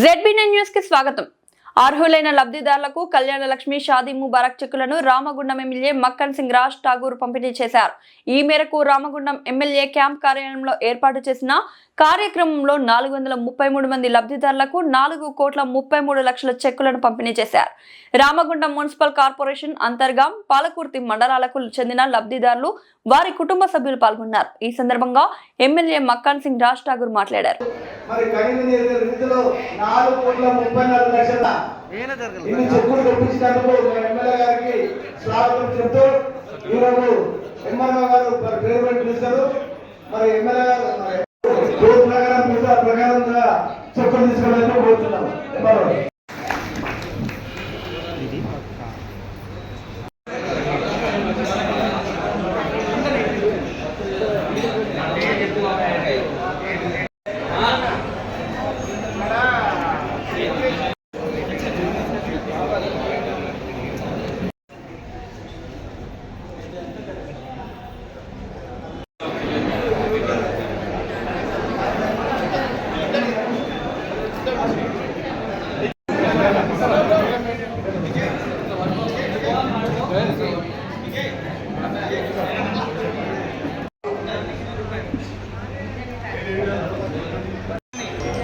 ZB న్యూస్కి స్వాగతం. అర్హులైన లబ్ధిదారులకు కళ్యాణ లక్ష్మి షాదీ ముబారక్ చెక్కులను రామగుండం ఎమ్మెల్యే మక్కన్ సింగ్ రాజ్ ఠాగూర్ పంపిణీ చేశారు. ఈ మేరకు రామగుండం ఎమ్మెల్యే క్యాంప్ కార్యాలయంలో ఏర్పాటు చేసిన కార్యక్రమంలో నాలుగు వందల ముప్పై మూడు మంది లబ్ధిదారులకు నాలుగు కోట్ల ముప్పై మూడు లక్షల చెక్కులను పంపిణీ చేశారు. రామగుండం మున్సిపల్ కార్పొరేషన్ అంతర్గం పాలకుర్తి మండలాలకు చెందిన లబ్ధిదారులు వారి కుటుంబ సభ్యులు పాల్గొన్నారు. ఈ సందర్భంగా ఎమ్మెల్యే మక్కన్ సింగ్ రాజ్ ఠాగూర్ మాట్లాడారు. మరి కరీంనగర్ రీతిలో నాలుగు కోట్ల ముప్పై నాలుగు లక్షల. ఇన్ని చెక్కులు తెప్పించినందుకు ఎమ్మెల్యే గారికి స్వాగతం చెప్తూ ఈరోజు ఎంఆర్ఓ గారు మరి పేరు పెట్టి పిలుస్తారు మరి ఎమ్మెల్యే గారు ప్రకారం ప్రకారంగా చెక్కులు కోరుతున్నాం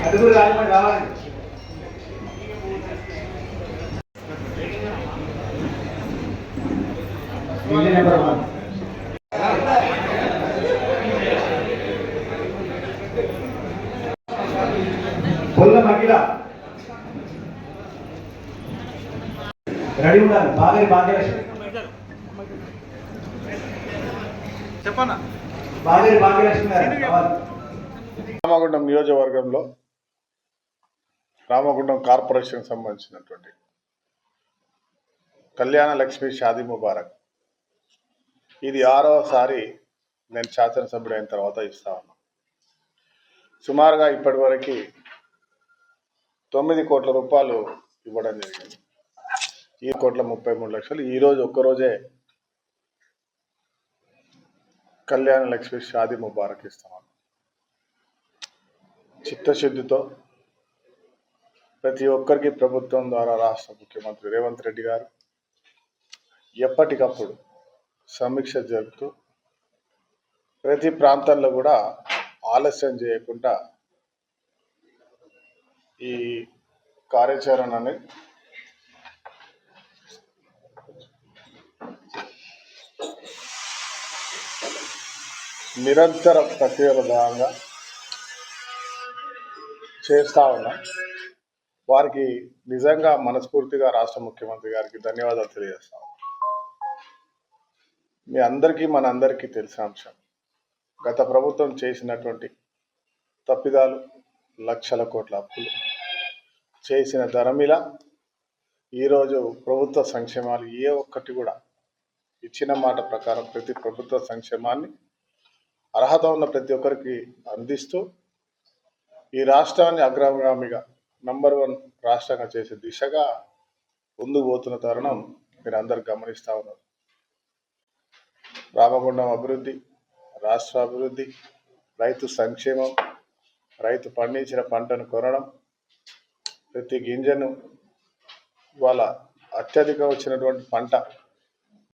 అడుగులు రావాలి రావాలి నెంబర్ వన్ రెడీ ఉండాలి. బాగా భాగ్యలక్ష్మి చెప్పన్నా? రామగుండం నియోజకవర్గంలో రామగుండం కార్పొరేషన్ సంబంధించినటువంటి కళ్యాణ లక్ష్మి షాదీ ముబారక్. ఇది ఆరవసారి నేను శాసనసభ్యుడు అయిన తర్వాత ఇస్తా ఉన్నా. సుమారుగా ఇప్పటివరకు తొమ్మిది కోట్ల రూపాయలు ఇవ్వడం జరిగింది. ఈ కోట్ల ముప్పై మూడు లక్షలు. ఈరోజు ఒక్కరోజే కళ్యాణ లక్ష్మి షాది ముబారక్ ఇస్తామన్నా చిత్తశుద్ధితో ప్రతి ఒక్కరికి ప్రభుత్వం ద్వారా రాష్ట్ర ముఖ్యమంత్రి రేవంత్ రెడ్డి గారు ఎప్పటికప్పుడు సమీక్ష జరుపుతూ ప్రతి ప్రాంతంలో కూడా ఆలస్యం చేయకుండా ఈ కార్యాచరణని నిరంతర ప్రక్రియల భాగంగా చేస్తా ఉన్నాం. వారికి నిజంగా మనస్ఫూర్తిగా రాష్ట్ర ముఖ్యమంత్రి గారికి ధన్యవాదాలు తెలియజేస్తాం మీ అందరికీ మన అందరికీ తెలిసిన అంశం గత ప్రభుత్వం చేసినటువంటి తప్పిదాలు లక్షల కోట్ల అప్పులు చేసిన ధరమిల ఈరోజు ప్రభుత్వ సంక్షేమాలు ఏ ఒక్కటి కూడా ఇచ్చిన మాట ప్రకారం ప్రతి ప్రభుత్వ సంక్షేమాన్ని అర్హత ఉన్న ప్రతి ఒక్కరికి అందిస్తూ ఈ రాష్ట్రాన్ని అగ్రగామిగా నంబర్ వన్ రాష్ట్రంగా చేసే దిశగా ముందుకు పోతున్న తరుణం మీరు అందరు గమనిస్తూ ఉన్నారు. రామగుండం అభివృద్ధి రాష్ట్ర అభివృద్ధి రైతు సంక్షేమం రైతు పండించిన పంటను కొనడం ప్రతి గింజను వాళ్ళ అత్యధిక వచ్చినటువంటి పంట